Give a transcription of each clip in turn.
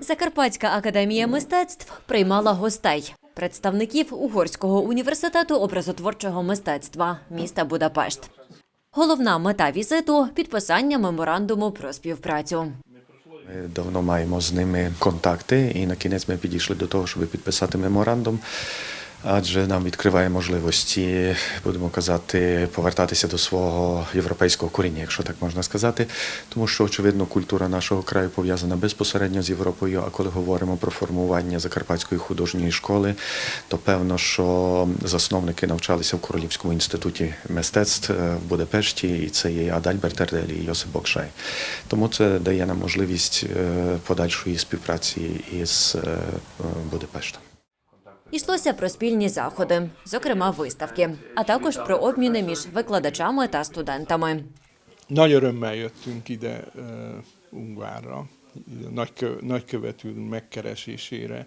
Закарпатська академія мистецтв приймала гостей, представників Угорського університету образотворчого мистецтва міста Будапешт. Головна мета візиту підписання меморандуму про співпрацю. Ми давно маємо з ними контакти, і на кінець ми підійшли до того, щоб підписати меморандум. Адже нам відкриває можливості, будемо казати, повертатися до свого європейського коріння, якщо так можна сказати. Тому що, очевидно, культура нашого краю пов'язана безпосередньо з Європою. А коли говоримо про формування Закарпатської художньої школи, то певно, що засновники навчалися в Королівському інституті мистецтв е, в Будапешті, і це є Адальберт Ерделі і Йосип Бокшай. Тому це дає нам можливість е, подальшої співпраці із е, Будапештом. Йшлося про спільні заходи, зокрема виставки, а також про обміни між викладачами та студентами. Nagy örömmel jöttünk ide uh, Ungvárra, ide a nagykö, nagykövet úr megkeresésére.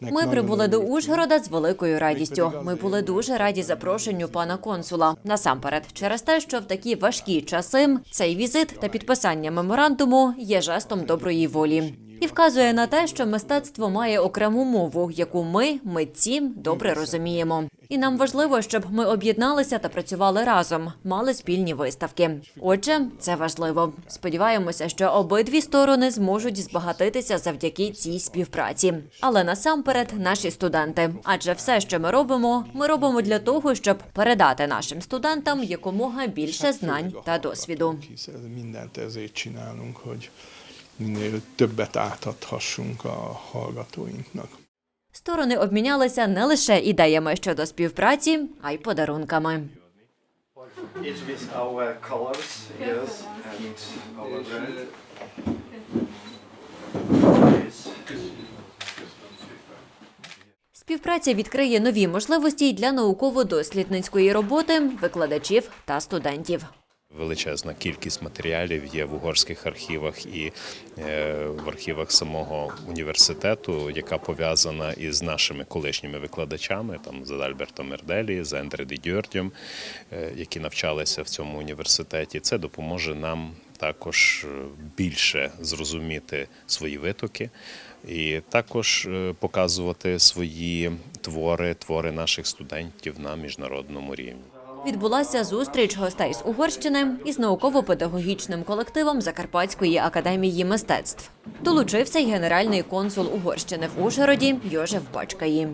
Ми прибули до. Ужгорода з великою радістю. Ми були дуже раді запрошенню пана консула. Насамперед, через те, що в такі важкі часи цей візит та підписання меморандуму є жестом доброї волі. І вказує на те, що мистецтво має окрему мову, яку ми, митці, добре розуміємо. І нам важливо, щоб ми об'єдналися та працювали разом, мали спільні виставки. Отже, це важливо. Сподіваємося, що обидві сторони зможуть збагатитися завдяки цій співпраці. Але насамперед наші студенти. Адже все, що ми робимо, ми робимо для того, щоб передати нашим студентам якомога більше знань та досвіду. Minél többet átadhassunk a hallgatóinknak. Сторони обмінялися не лише ідеями щодо співпраці, а й подарунками. It's with our colors, yes, and our brand. Співпраця відкриє нові можливості й для науково-дослідницької роботи викладачів та студентів. Величезна кількість матеріалів є в угорських архівах і е, в архівах самого університету, яка пов'язана із нашими колишніми викладачами, там з Альбертом Мерделі, з Ендреди Дьордєм, е, які навчалися в цьому університеті. Це допоможе нам також е, більше зрозуміти свої витоки і також показувати свої твори, твори наших студентів на міжнародному рівні. Відбулася зустріч гостей з Угорщини із науково-педагогічним колективом Закарпатської академії мистецтв. Долучився й генеральний консул Угорщини в Ужгороді Йожеф Бачкаї.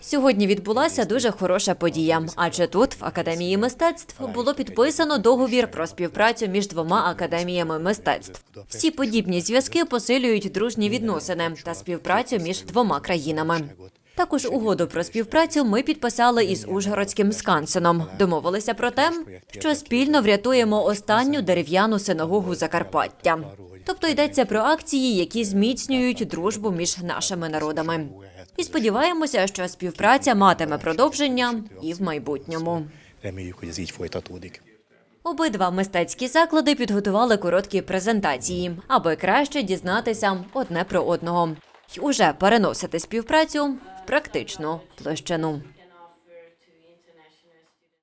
Сьогодні відбулася дуже хороша подія, адже тут, в академії мистецтв, було підписано договір про співпрацю між двома академіями мистецтв. Всі подібні зв'язки посилюють дружні відносини та співпрацю між двома країнами. Також угоду про співпрацю ми підписали із Ужгородським скансеном. Домовилися про те, що спільно врятуємо останню дерев'яну синагогу Закарпаття. Тобто йдеться про акції, які зміцнюють дружбу між нашими народами. І сподіваємося, що співпраця матиме продовження і в майбутньому. Обидва мистецькі заклади підготували короткі презентації, аби краще дізнатися одне про одного й уже переносити співпрацю практичну площину.